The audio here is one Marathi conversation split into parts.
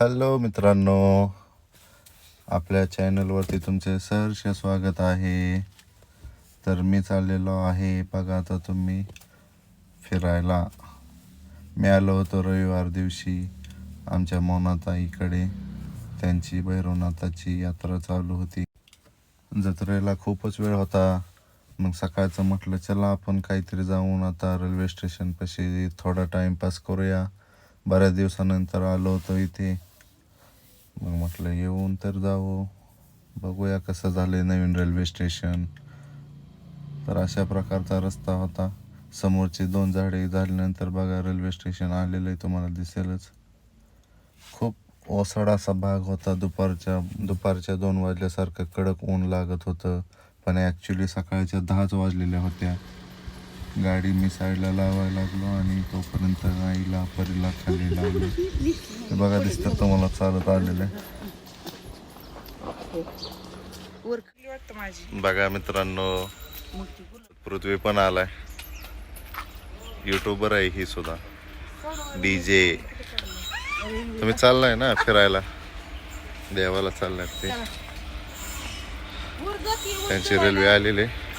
हॅलो मित्रांनो आपल्या चॅनलवरती तुमचे सहर्ष स्वागत आहे. तर मी चाललेलो आहे बघा आता तुम्ही फिरायला. मी आलो होतो रविवार दिवशी आमच्या मौनाताईकडे त्यांची भैरवनाथाची यात्रा चालू होती. जत्रेला खूपच वेळ होता. मग सकाळचं म्हटलं चला आपण काहीतरी जाऊन आता रेल्वे स्टेशनपाशी थोडा टाईमपास करूया. बऱ्याच दिवसानंतर आलो होतो इथे. मग म्हटलं येऊन तर जाऊ बघूया कसं झालं नवीन रेल्वे स्टेशन तर अशा प्रकारचा रस्ता होता. समोरची दोन झाडे झाल्यानंतर बघा रेल्वे स्टेशन आलेलं आहे तुम्हाला दिसेलच. खूप ओसाडासा भाग होता. दुपारच्या दुपारच्या दोन वाजल्यासारखं कडक ऊन लागत होतं. पण ॲक्च्युली सकाळच्या दहाच वाजलेल्या होत्या. गाडी मी साईडला लावायला लागलो आणि तोपर्यंत आईला परीला खाली लावलं. ते बघा दिसतं तुम्हाला चालत आलेलं आहे. बघा मित्रांनो पृथ्वी पण आलाय. युट्यूबर आहे ही सुद्धा. डीजे तुम्ही चाललाय ना फिरायला? देवाला चाललाय ते. त्यांची रेल्वे आलेली आहे.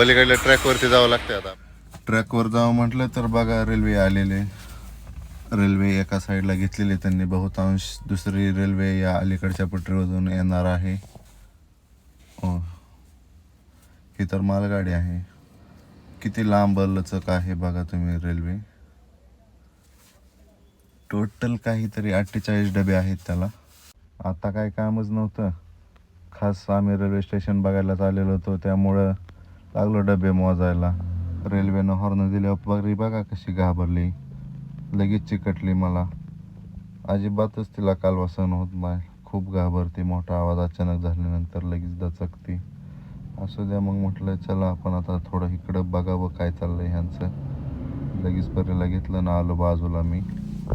पलीकडल्या ट्रॅकवरती जावं लागतंय आता. ट्रॅकवर जावं म्हटलं तर बघा रेल्वे आलेले. रेल्वे एका साईडला घेतलेली त्यांनी. बहुतांश दुसरी रेल्वे या अलीकडच्या पटरीमधून येणार आहे. हो. ही. तर मालगाडी आहे. किती लांब लचक आहे बघा तुम्ही रेल्वे टोटल काहीतरी अठ्ठेचाळीस डबे आहेत त्याला. आता काय कामच नव्हतं. खास आम्ही रेल्वे स्टेशन बघायलाच आलेलो होतो. त्यामुळं लागलो डबे मोजायला. रेल्वेनं हॉर्न दिल्यावर बघरी बघा कशी घाबरली. लगेच चिकटली मला. अजिबातच तिला कालवा सहन होत नाही. खूप घाबरते मोठा आवाज अचानक झाल्यानंतर लगेच दचकते. असू द्या मग म्हटलं चला आपण आता थोडं इकडं बघावं काय चाललंय ह्यांचं. लगेच परीला घेतलं ना आलो बाजूला मी.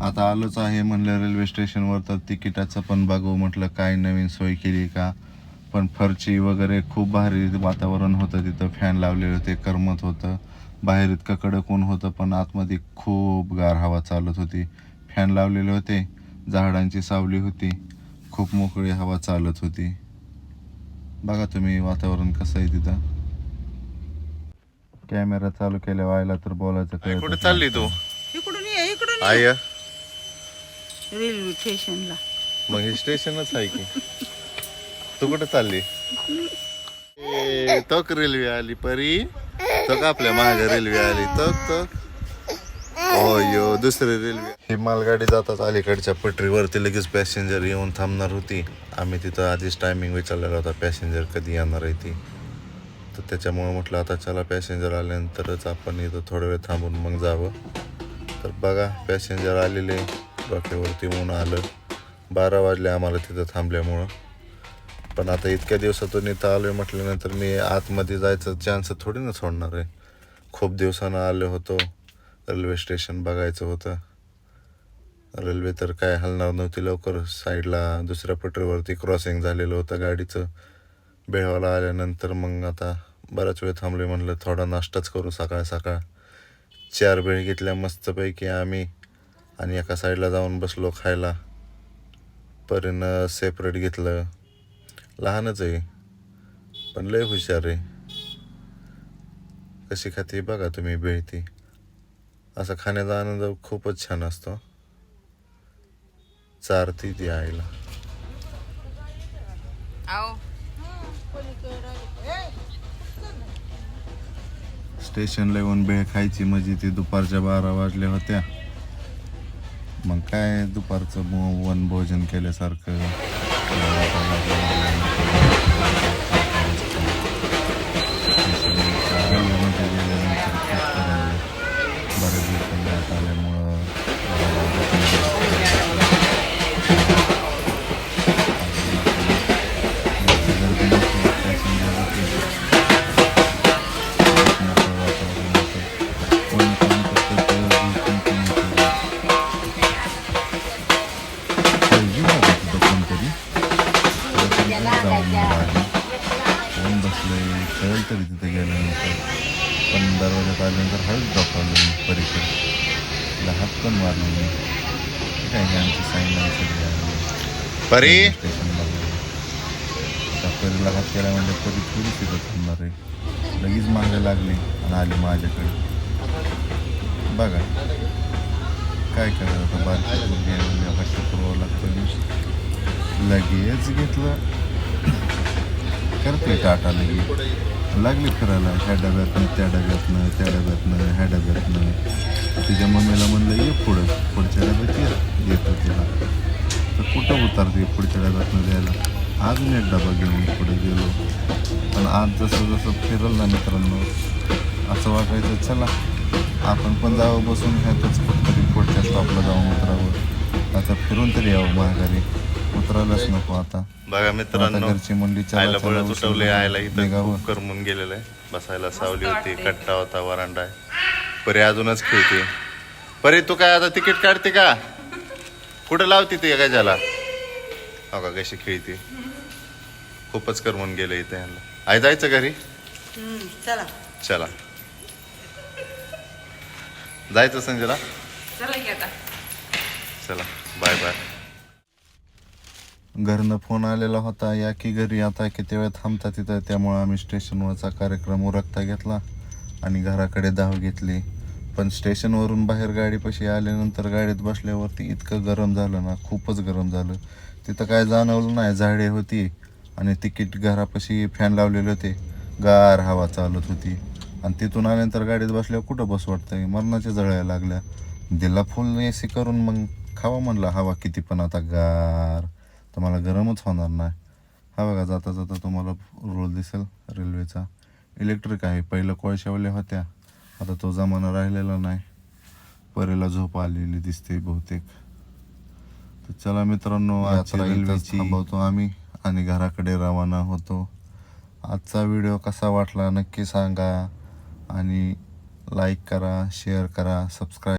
आता आलोच आहे म्हणलं रेल्वे स्टेशनवर तर तिकिटाचं पण बघू. म्हटलं काय नवीन सोय केली का? पण फरची वगैरे खूप भारी वातावरण होतं तिथं फॅन लावलेले होते करमत होतं. बाहेर इतकं कडक ऊन होतं पण आतमध्ये खूप गार हवा चालत होती. फॅन लावलेले होते झाडांची सावली होती खूप मोकळी हवा चालत होती. बघा तुम्ही वातावरण कसं आहे तिथं. कॅमेरा चालू केल्या व्हायला तर बोलायचं कळतच कुठे. चालली तू? इकडून ये इकडून. आय रेल्वे स्टेशनला. मग हे स्टेशनच आहे की? तू कुठे चालली? ए, रेल्वे आली परी. तक आपल्या मागे रेल्वे आली. तक तक. यो दुसरी रेल्वे. ही मालगाडी जातात अलीकडच्या पटरीवरती लगेच पॅसेंजर येऊन थांबणार होती. आम्ही तिथं आधीच टायमिंग विचारलेला होता पॅसेंजर कधी येणार आहे ती. तर त्याच्यामुळे म्हटलं आता चला पॅसेंजर आल्यानंतरच आपण इथं थोडा वेळ थांबून मग जावं. तर बघा पॅसेंजर आलेले डोक्यावरती ऊन आलं. बारा वाजले आम्हाला तिथं थांबल्यामुळं. पण आता इतक्या दिवसातून इथं आलो आहे म्हटल्यानंतर मी आतमध्ये जायचं चान्स थोडी ना सोडणार आहे. खूप दिवसानं आलो होतो. रेल्वे स्टेशन बघायचं होतं. रेल्वे तर काय हलणार नव्हती लवकर. साईडला दुसऱ्या पटरीवरती क्रॉसिंग झालेलं होतं गाडीचं. बेळवाला आल्यानंतर मग आता बराच वेळ थांबले म्हणलं थोडा नाश्ताच करू सकाळ सकाळ. चार बेळ घेतल्या मस्तपैकी आम्ही. आणि एका साईडला जाऊन बसलो खायला. परीनं सेपरेट घेतलं. लहानच आहे. पण लय हुशार आहे. कशी खाते बघा तुम्ही बेळ ती असा खाण्याचा आनंद खूपच छान असतो. चारती ती आईला. स्टेशनला येऊन बेळ खायची म्हणजे ती दुपारच्या बारा वाजल्या होत्या. मग काय दुपारचं वन भोजन केल्यासारखं. पण मारली नाही हे काय हे आमची साईन आहे सगळी परी? परीला हात केला म्हणजे परी थोडी तिथं थांबणार आहे लगेच मागे लागली आणि आली माझ्याकडे. बघा. काय करायचं आता? बारकी मुलगी आहे म्हणजे हट्ट पुरवावं लागतं लगेच घेतलं. करते टाटा लगे लागली फिरायला ह्या डब्यातनं त्या डब्यातनं त्या डब्यातनं ह्या डब्यातनं. तिच्या मम्मीला म्हणलं ये पुढं पुढच्या डब्यात ये. येतो तिला. तर कुठं उतरते पुढच्या डब्यातनं द्यायला? अजून एक डबा घेऊन पुढे गेलो. पण आज जसं जसं फिरल ना मित्रांनो असं वाटायचं चला आपण पण जावं बसून ह्यातच कुठतरी पुढच्या स्टॉपला जाऊन उतरावं. आता फिरून तरी यावं महागारी उतरायलाच नको आता. बघा आता मित्रांनो घरची चला आयला उशिरा उठवले आयला इथं. खूप करमून गेलेलं आहे. बसायला सावली होती कट्टा होता वरांडा आहे. परी अजूनच खेळते. परी तू काय आता तिकीट काढते का? कुठं लावते ती गजाला? हो का कशी खेळते. खूपच करमून गेलं इथं यांना. आई जायचं घरी? चला. चला. जायचं संजयला? चला की आता. चला. Bye bye. घरनं फोन आलेला होता या की घरी आता किती वेळ थांबता तिथं? त्यामुळं आम्ही स्टेशनवरचा कार्यक्रम उरकता घेतला आणि घराकडे धाव घेतली. पण स्टेशनवरून बाहेर गाडीपाशी आल्यानंतर गाडीत बसल्यावरती इतकं गरम झालं ना खूपच गरम झालं. तिथं काय जाणवलं नाही झाडे होती आणि तिकीट घरापाशी फॅन लावलेले होते. गार हवा चालत होती. आणि तिथून आल्यानंतर गाडीत बसल्यावर कुठं बस वाटतंय? मरणाच्या जळायला लागल्या. दिला फुल ए सी करून मग खावा म्हणलं हवा किती पण आता गार. तर मला गरमच होणार नाही. हा बघा जाता जाता तुम्हाला रोल दिसेल रेल्वेचा इलेक्ट्रिक आहे. पहिलं कोळशावल्या होत्या. आता तो जमाना राहिलेला नाही. परीला झोप आलेली दिसते बहुतेक. तर चला मित्रांनो आजची रेल्वेची थांबवतो आम्ही आणि घराकडे रवाना होतो. आजचा व्हिडिओ कसा वाटला नक्की सांगा आणि लाईक करा शेअर करा सबस्क्राईब